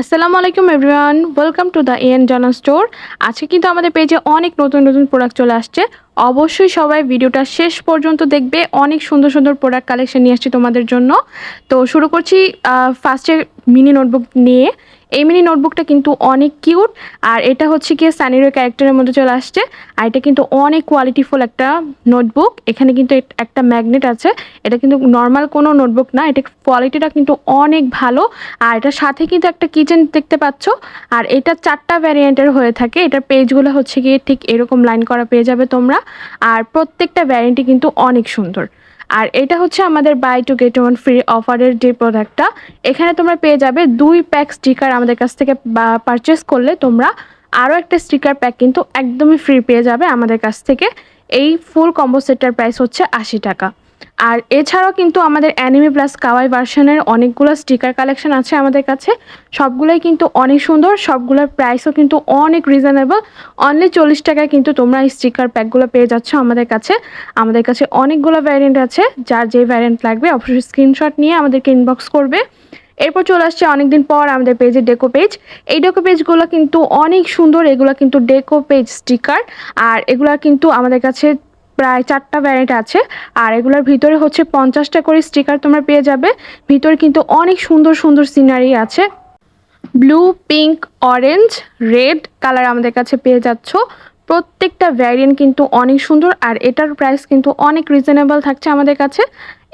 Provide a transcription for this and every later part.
আসসালামু আলাইকুম everyone, welcome to the N জনা স্টোর। আজকে কিন্তু আমাদের পেজে অনেক নতুন নতুন প্রোডাক্ট চলে আসছে। অবশ্যই সবাই ভিডিওটা শেষ পর্যন্ত দেখবে। অনেক সুন্দর সুন্দর প্রোডাক্ট কালেকশন নিয়ে আসছি তোমাদের জন্য। তো শুরু করছি ফার্স্টে মিনি নোটবুক নিয়ে। এই মিনি নোটবুকটা কিন্তু অনেক কিউট আর এটা হচ্ছে গিয়ে স্যানিরো ক্যারেক্টারের মধ্যে চলে আসছে। আর এটা কিন্তু অনেক কোয়ালিটিফুল একটা নোটবুক এখানে কিন্তু একটা ম্যাগনেট আছে। এটা কিন্তু নর্মাল কোনো নোটবুক না। এটা কোয়ালিটিটা কিন্তু অনেক ভালো। আর এটার সাথে কিন্তু একটা কিচেন দেখতে পাচ্ছ। আর এটা চারটা ভ্যারিয়েন্টের হয়ে থাকে। এটার পেজগুলো হচ্ছে গিয়ে ঠিক এরকম লাইন করা পেয়ে যাবে তোমরা। আর প্রত্যেকটা ভ্যারেন্টি কিন্তু অনেক সুন্দর। আর এটা হচ্ছে আমাদের buy two get one free অফারের যে প্রোডাক্টটা এখানে তোমরা পেয়ে যাবে দুই প্যাক স্টিকার আমাদের কাছ থেকে পারচেস করলে তোমরা আরও একটা স্টিকার প্যাক কিন্তু একদমই ফ্রি পেয়ে যাবে আমাদের কাছ থেকে। এই ফুল কম্বো সেটটার প্রাইস হচ্ছে আশি টাকা। আর এছাড়াও কিন্তু আমাদের অ্যানিমি প্লাস কাওয়াই ভার্সনের অনেকগুলো স্টিকার কালেকশন আছে আমাদের কাছে। সবগুলোই কিন্তু অনেক সুন্দর, সবগুলোর প্রাইসও কিন্তু অনেক রিজনেবল অনলি চল্লিশ টাকায় কিন্তু তোমরা এই স্টিকার প্যাকগুলো পেয়ে যাচ্ছ আমাদের কাছে। আমাদের কাছে অনেকগুলো ভ্যারিয়েন্ট আছে, যার যে ভ্যারিয়েন্ট লাগবে অবশ্যই স্ক্রিনশট নিয়ে আমাদেরকে ইনবক্স করবে। এরপর চলে আসছে অনেকদিন পর আমাদের পেজে ডেকো পেজ এই ডেকো পেজগুলো কিন্তু অনেক সুন্দর, এগুলো কিন্তু ডেকো পেজ স্টিকার আর এগুলো কিন্তু আমাদের কাছে প্রায় চারটা ভ্যারাইটি আছে। আর এগুলোর ভিতরে হচ্ছে পঞ্চাশটা করে স্টিকার তোমরা পেয়ে যাবে। ভিতরে কিন্তু অনেক সুন্দর সুন্দর সিনারি আছে। Blue pink orange red colour আমাদের কাছে পেয়ে যাচ্ছ। প্রত্যেকটা ভ্যারিয়েন্ট কিন্তু অনেক সুন্দর আর এটার প্রাইস কিন্তু অনেক রিজনেবল থাকছে আমাদের কাছে।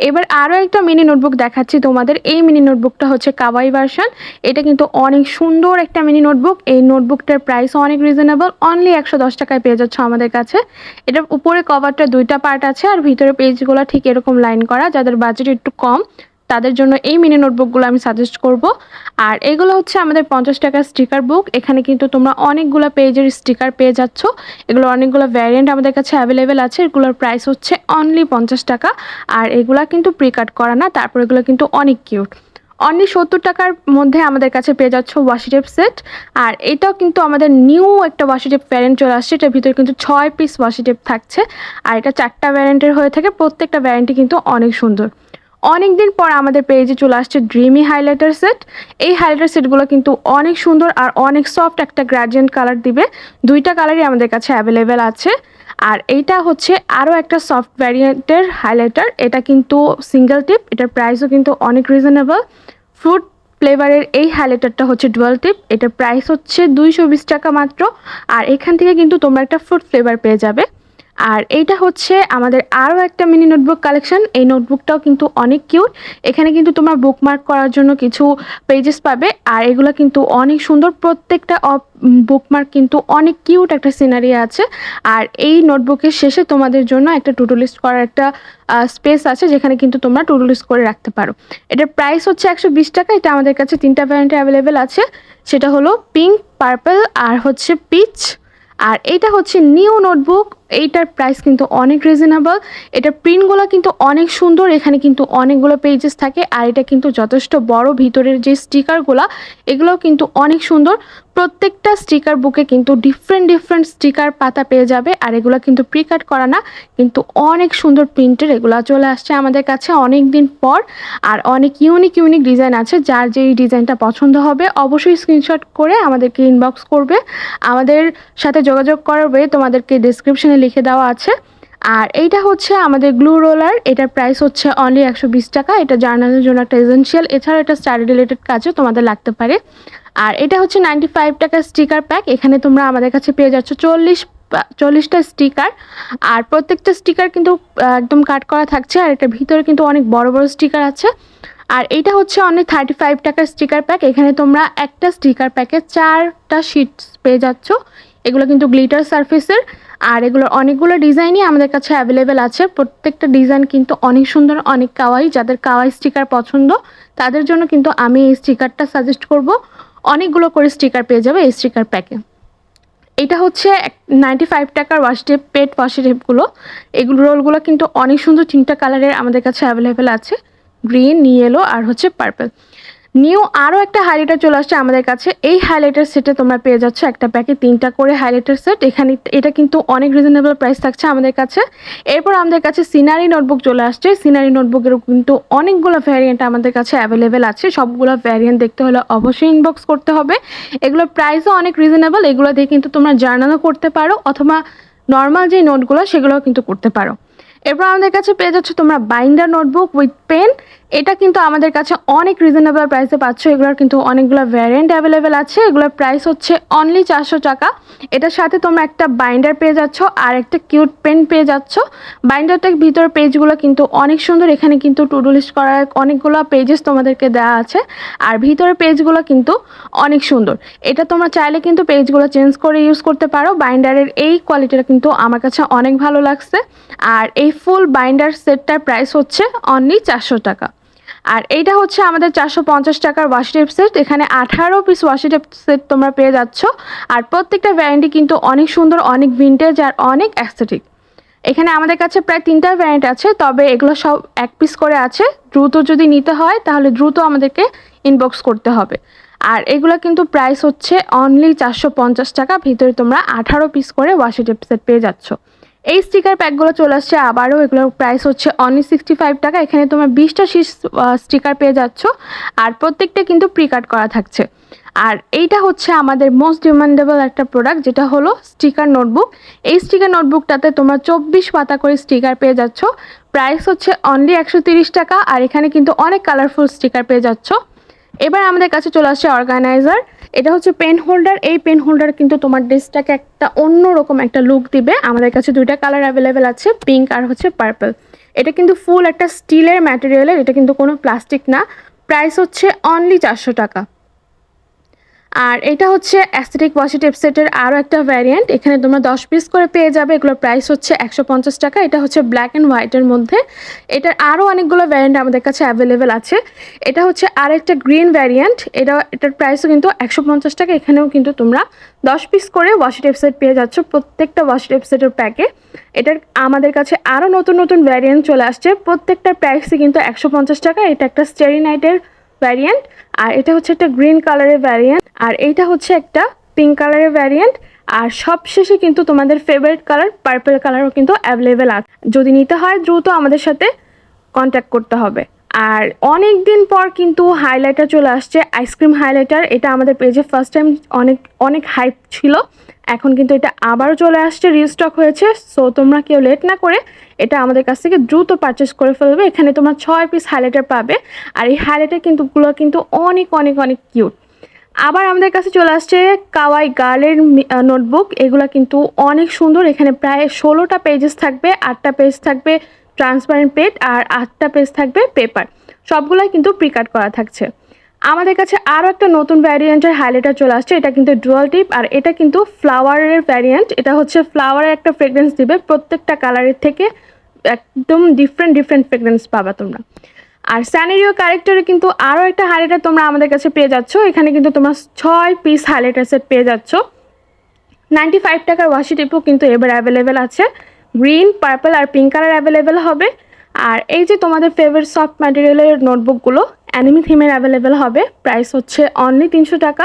এবার আরও একটা মিনি নোটবুক দেখাচ্ছি তোমাদের। এই মিনি নোটবুকটা হচ্ছে কাওয়াই ভার্সন এটা কিন্তু অনেক সুন্দর একটা মিনি নোটবুক এই নোটবুকটার প্রাইস অনেক রিজনেবল অনলি একশো দশ টাকায় পেয়ে যাচ্ছ আমাদের কাছে। এটার উপরে কভারটা দুইটা পার্ট আছে আর ভিতরে পেজগুলো ঠিক এরকম লাইন করা, যাদের বাজেট একটু কম। তাদের জন্য এই মিনি নোটবুকগুলো আমি সাজেস্ট করব। আর এগুলো হচ্ছে আমাদের পঞ্চাশ টাকার স্টিকার বুক এখানে কিন্তু তোমরা অনেকগুলো পেজের স্টিকার পেয়ে যাচ্ছ। এগুলো অনেকগুলো ভ্যারিয়েন্ট আমাদের কাছে অ্যাভেলেবেল আছে। এগুলোর প্রাইস হচ্ছে অনলি পঞ্চাশ টাকা। আর এগুলা কিন্তু প্রি কাট করা না, তারপর এগুলো কিন্তু অনেক কিউট অনলি সত্তর টাকার মধ্যে আমাদের কাছে পেয়ে যাচ্ছ ওয়াশি টেপ সেট আর এটাও কিন্তু আমাদের নিউ একটা ওয়াশি টেপ ভ্যারিয়েন্ট চলে আসছে। এটার ভিতরে কিন্তু ছয় পিস ওয়াশি টেপ থাকছে। আর এটা চারটা ভ্যারিয়েন্টের হয়ে থাকে। প্রত্যেকটা ভ্যারিয়েন্টই কিন্তু অনেক সুন্দর। অনেক দিন পর আমাদের পেজে চলে আসছে ড্রিমি হাইলাইটার সেট এই হাইলাইটার সেটগুলো কিন্তু অনেক সুন্দর আর অনেক সফট একটা গ্রাডিয়েন্ট কালার দিবে। দুইটা কালারই আমাদের কাছে অ্যাভেলেবেল আছে। আর এইটা হচ্ছে আরও একটা সফট ভ্যারিয়েন্টের হাইলাইটার এটা কিন্তু সিঙ্গেল টিপ এটার প্রাইসও কিন্তু অনেক রিজনেবল ফ্রুট ফ্লেভারের এই হাইলাইটারটা হচ্ছে ডুয়াল টিপ এটার প্রাইস হচ্ছে দুইশো বিশ টাকা মাত্র। আর এখান থেকে কিন্তু তোমরা একটা ফ্রুট ফ্লেভার পেয়ে যাবে। আর এইটা হচ্ছে আমাদের আরও একটা মিনি নোটবুক কালেকশন এই নোটবুকটাও কিন্তু অনেক কিউট এখানে কিন্তু তোমরা বুকমার্ক করার জন্য কিছু পেজেস পাবে। আর এগুলো কিন্তু অনেক সুন্দর। প্রত্যেকটা বুকমার্ক কিন্তু অনেক কিউট একটা সিনারি আছে। আর এই নোটবুকের শেষে তোমাদের জন্য একটা টুডু লিস্ট করার একটা স্পেস আছে, যেখানে কিন্তু তোমরা টুডু লিস্ট করে রাখতে পারো। এটার প্রাইস হচ্ছে একশো বিশ টাকা। এটা আমাদের কাছে তিনটা ভ্যারিয়েন্টে অ্যাভেলেবেল আছে। সেটা হলো পিঙ্ক পার্পল আর হচ্ছে পিচ আর এইটা হচ্ছে নিউ নোটবুক এইটার প্রাইস কিন্তু অনেক রিজনেবল এটার প্রিন্টগুলো কিন্তু অনেক সুন্দর, এখানে কিন্তু অনেকগুলো পেজেস থাকে, আর এটা কিন্তু যথেষ্ট বড় ভিতরের যে স্টিকারগুলো এগুলোও কিন্তু অনেক সুন্দর। প্রত্যেকটা স্টিকার বুকে কিন্তু ডিফারেন্ট ডিফারেন্ট স্টিকার পাতা পেয়ে যাবে, আর এগুলো কিন্তু প্রি কাট করা না, কিন্তু অনেক সুন্দর প্রিন্টের এগুলো চলে আসছে আমাদের কাছে অনেক দিন পর, আর অনেক ইউনিক ইউনিক ডিজাইন আছে, যার যেই ডিজাইনটা পছন্দ হবে, অবশ্যই স্ক্রিনশট করে আমাদেরকে ইনবক্স করবে। আমাদের সাথে যোগাযোগ করবে, তোমাদেরকে ডিসক্রিপশনে লিখে দেওয়া আছে। আর এইটা হচ্ছে আমাদের গ্লু রোলার এটার প্রাইস হচ্ছে অনলি একশো বিশ টাকা। এটা জার্নালের জন্য একটা এজেন্সিয়াল এছাড়াও এটা স্টাডি রিলেটেড কাজে তোমাদের লাগতে পারে। আর এটা হচ্ছে নাইনটি ফাইভ টাকার স্টিকার প্যাক এখানে তোমরা আমাদের কাছে পেয়ে যাচ্ছ চল্লিশ, চল্লিশটা স্টিকার আর প্রত্যেকটা স্টিকার কিন্তু একদম কাট করা থাকছে, আর এটার ভিতরে কিন্তু অনেক বড় বড় স্টিকার আছে। আর এটা হচ্ছে অনেক থার্টি ফাইভ টাকার স্টিকার প্যাক এখানে তোমরা একটা স্টিকার প্যাকে চারটা শিটস পেয়ে যাচ্ছ। এগুলো কিন্তু গ্লিটার সারফেসের আর এগুলোর অনেকগুলো ডিজাইনই আমাদের কাছে অ্যাভেলেবেল আছে। প্রত্যেকটা ডিজাইন কিন্তু অনেক সুন্দর, অনেক কাওয়াই যাদের কাওয়াই স্টিকার পছন্দ, তাদের জন্য কিন্তু আমি এই স্টিকারটা সাজেস্ট করব। অনেকগুলো করে স্টিকার পেয়ে যাবে এই স্টিকার প্যাকে এটা হচ্ছে নাইনটি ফাইভ টাকার ওয়াশ টেপ পেট ওয়াশ টেপগুলো এগুলো রোলগুলো কিন্তু অনেক সুন্দর তিনটা কালারের আমাদের কাছে অ্যাভেলেবেল আছে। গ্রিন ইয়েলো আর হচ্ছে পার্পল নিউ আরও একটা হাইলাইটার চলে আসছে আমাদের কাছে। এই হাইলাইটার সেটে তোমরা পেয়ে যাচ্ছ একটা প্যাকে তিনটা করে হাইলাইটার সেট এখানে এটা কিন্তু অনেক রিজনেবল প্রাইস থাকছে আমাদের কাছে। এরপর আমাদের কাছে সিনারি নোটবুক চলে আসছে। সিনারি নোটবুকেরও কিন্তু অনেকগুলো ভ্যারিয়েন্ট আমাদের কাছে অ্যাভেলেবেল আছে। সবগুলো ভ্যারিয়েন্ট দেখতে হলে অবশ্যই ইনবক্স করতে হবে। এগুলোর প্রাইসও অনেক রিজনেবল এগুলো দিয়ে কিন্তু তোমরা জার্নালও করতে পারো অথবা নর্মাল যে নোটগুলো সেগুলোও কিন্তু করতে পারো। এরপর আমাদের কাছে পেয়ে যাচ্ছ তোমরা বাইন্ডার নোটবুক উইথ পেন এটা কিন্তু আমাদের কাছে অনেক রিজনেবল প্রাইসে পাচ্ছ। এগুলোর কিন্তু অনেকগুলো ভ্যারিয়েন্ট অ্যাভেলেবেল আছে। এগুলোর প্রাইস হচ্ছে অনলি চারশো টাকা। এটার সাথে তোমরা একটা বাইন্ডার পেয়ে যাচ্ছ আর একটা কিউট পেন পেয়ে যাচ্ছ। বাইন্ডারটার ভিতর পেজগুলো কিন্তু অনেক সুন্দর। এখানে কিন্তু টুডু লিস্ট করার অনেকগুলো পেজেস তোমাদেরকে দেওয়া আছে। আর ভিতরের পেজগুলো কিন্তু অনেক সুন্দর। এটা তোমরা চাইলে কিন্তু পেজগুলো চেঞ্জ করে ইউজ করতে পারো। বাইন্ডারের এই কোয়ালিটিটা কিন্তু আমার কাছে অনেক ভালো লাগছে। আর এই ফুল বাইন্ডার সেটটার প্রাইস হচ্ছে অনলি চারশো টাকা। আর এইটা হচ্ছে আমাদের চারশো পঞ্চাশ টাকার ওয়াশি টেপ সেট এখানে আঠারো পিস ওয়াশি টেপ সেট তোমরা পেয়ে যাচ্ছ। আর প্রত্যেকটা ভ্যারাইটি কিন্তু অনেক সুন্দর, অনেক ভিন্টেজ আর অনেক অ্যাস্থেটিক এখানে আমাদের কাছে প্রায় তিনটা ভ্যারিয়েন্ট আছে, তবে এগুলো সব এক পিস করে আছে। দ্রুত যদি নিতে হয়, তাহলে দ্রুত আমাদেরকে ইনবক্স করতে হবে। আর এগুলো কিন্তু প্রাইস হচ্ছে অনলি চারশো পঞ্চাশ টাকা, ভিতরে তোমরা আঠারো পিস করে ওয়াশি টেপ সেট পেয়ে যাচ্ছ। এই স্টিকার প্যাকগুলো চলে আসছে আবারও, এগুলোর প্রাইস হচ্ছে অনলি সিক্সটি ফাইভ টাকা। এখানে তোমার বিশটা শীষ স্টিকার পেয়ে যাচ্ছ আর প্রত্যেকটা কিন্তু প্রি কাট করা থাকছে। আর এইটা হচ্ছে আমাদের মোস্ট ডিমান্ডেবল একটা প্রোডাক্ট যেটা হলো স্টিকার নোটবুক এই স্টিকার নোটবুকটাতে তোমরা চব্বিশ পাতা করে স্টিকার পেয়ে যাচ্ছ। প্রাইস হচ্ছে অনলি একশো টাকা আর এখানে কিন্তু অনেক কালারফুল স্টিকার পেয়ে যাচ্ছ। এবার আমাদের কাছে চলে আসছে অর্গানাইজার এটা হচ্ছে পেন হোল্ডার এই পেন হোল্ডার কিন্তু তোমার ড্রেসটাকে একটা অন্যরকম একটা লুক দিবে। আমাদের কাছে দুইটা কালার অ্যাভেলেবেল আছে পিঙ্ক আর হচ্ছে পার্পল এটা কিন্তু ফুল একটা স্টিলের ম্যাটেরিয়ালের এটা কিন্তু কোনো প্লাস্টিক না। প্রাইস হচ্ছে অনলি চারশো টাকা। আর এটা হচ্ছে অ্যাস্থেটিক ওয়াশি টেপ সেটের আরও একটা ভ্যারিয়েন্ট এখানে তোমরা দশ পিস করে পেয়ে যাবে। এগুলোর প্রাইস হচ্ছে একশো পঞ্চাশ টাকা। এটা হচ্ছে ব্ল্যাক অ্যান্ড হোয়াইটের মধ্যে। এটার আরও অনেকগুলো ভ্যারিয়েন্ট আমাদের কাছে অ্যাভেলেবেল আছে। এটা হচ্ছে আর একটা গ্রিন ভ্যারিয়েন্ট এটা, এটার প্রাইসও কিন্তু একশো পঞ্চাশ টাকা। এখানেও কিন্তু তোমরা দশ পিস করে ওয়াশি টেপ সেট পেয়ে যাচ্ছ প্রত্যেকটা ওয়াশি টেপ সেটের প্যাকে এটার আমাদের কাছে আরও নতুন নতুন ভ্যারিয়েন্ট চলে আসছে। প্রত্যেকটার প্রাইসই কিন্তু একশো পঞ্চাশ টাকা। এটা একটা স্টেরি নাইটের ভ্যারিয়েন্ট আর এটা হচ্ছে একটা গ্রিন কালারের ভ্যারিয়েন্ট আর এইটা হচ্ছে একটা পিঙ্ক কালারের ভ্যারিয়েন্ট আর সবশেষে কিন্তু তোমাদের ফেভারিট কালার পার্পল কালারও কিন্তু অ্যাভেলেবেল আছে। যদি নিতে হয়, দ্রুত আমাদের সাথে কন্ট্যাক্ট করতে হবে। আর অনেক দিন পর কিন্তু হাইলাইটার চলে আসছে আইসক্রিম হাইলাইটার এটা আমাদের পেজে ফার্স্ট টাইম অনেক অনেক হাইপ ছিল। এখন কিন্তু এটা আবারও চলে আসছে রিস্টক হয়েছে। সো তোমরা কেউ লেট না করে এটা আমাদের কাছ থেকে দ্রুত পারচেস করে ফেলবে। এখানে তোমরা ছয় পিস হাইলাইটার পাবে। আর এই হাইলাইটার কিন্তু, গুলো কিন্তু অনেক অনেক অনেক কিউট আবার আমাদের কাছে চলে আসছে কাওয়াই গার্লের নোটবুক এগুলো কিন্তু অনেক সুন্দর। এখানে প্রায় ষোলোটা পেজেস থাকবে, আটটা পেজ থাকবে। ট্রান্সপারেন্ট পেড আর আটটা পেজ থাকবে পেপার সবগুলোই কিন্তু প্রিকাট করা থাকছে। আমাদের কাছে আরও একটা নতুন ভ্যারিয়েন্টের হাইলাইটার চলে আসছে, এটা কিন্তু ডুয়াল টিপ আর এটা কিন্তু ফ্লাওয়ারের ভ্যারিয়েন্ট এটা হচ্ছে ফ্লাওয়ারের একটা ফ্রেগরেন্স দিবে, প্রত্যেকটা কালারের থেকে একদম ডিফারেন্ট ডিফারেন্ট ফ্রেগরেন্স পাবা তোমরা। আর স্যানেরিও ক্যারেক্টারে কিন্তু আরও একটা হাইলাইটার তোমরা আমাদের কাছে পেয়ে যাচ্ছ। এখানে কিন্তু তোমরা ছয় পিস হাইলাইটার সেট পেয়ে যাচ্ছ। নাইনটি ফাইভ টাকার ওয়াশি টিপও কিন্তু এবার অ্যাভেলেবেল আছে। গ্রিন, পার্পল আর পিঙ্ক কালার অ্যাভেলেবেল হবে। আর এই যে তোমাদের ফেভারিট সফট ম্যাটেরিয়ালের নোটবুকগুলো অ্যানিমি থিমের অ্যাভেলেবেল হবে। প্রাইস হচ্ছে অনলি তিনশো টাকা।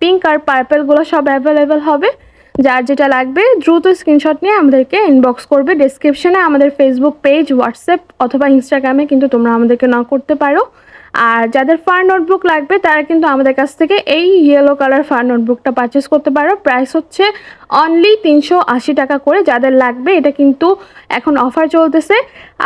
পিঙ্ক আর পার্পেলগুলো সব অ্যাভেলেবেল হবে। যার যেটা লাগবে, দ্রুত স্ক্রিনশট নিয়ে আমাদেরকে ইনবক্স করবে। ডিসক্রিপশনে আমাদের ফেসবুক পেজ হোয়াটসঅ্যাপ অথবা ইনস্টাগ্রামে কিন্তু তোমরা আমাদেরকে ন করতে পারো। আর যাদের ফার নোটবুক লাগবে, তারা কিন্তু আমাদের কাছ থেকে এই ইয়েলো কালার ফার নোটবুকটা পারচেস করতে পারো। প্রাইস হচ্ছে অনলি তিনশো আশি টাকা করে। যাদের লাগবে, এটা কিন্তু এখন অফার চলতেছে।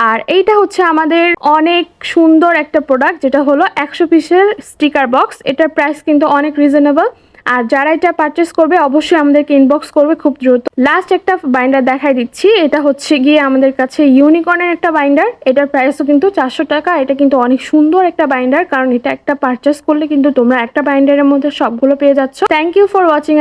আর এইটা হচ্ছে আমাদের অনেক সুন্দর একটা প্রোডাক্ট যেটা হলো একশো পিসের স্টিকার বক্স এটার প্রাইস কিন্তু অনেক রিজনেবল আর যারা এটা পারচেস করবে, অবশ্যই আমাদেরকে ইনবক্স করবে খুব দ্রুত। লাস্ট একটা বাইন্ডার দেখাই দিচ্ছি, এটা হচ্ছে গিয়ে আমাদের কাছে ইউনিকর্নের একটা বাইন্ডার এটার প্রাইসও কিন্তু চারশো টাকা, এটা কিন্তু অনেক সুন্দর একটা বাইন্ডার কারণ এটা একটা পারচেস করলে কিন্তু তোমরা একটা বাইন্ডারের মধ্যে সবগুলো পেয়ে যাচ্ছ। Thank you for watching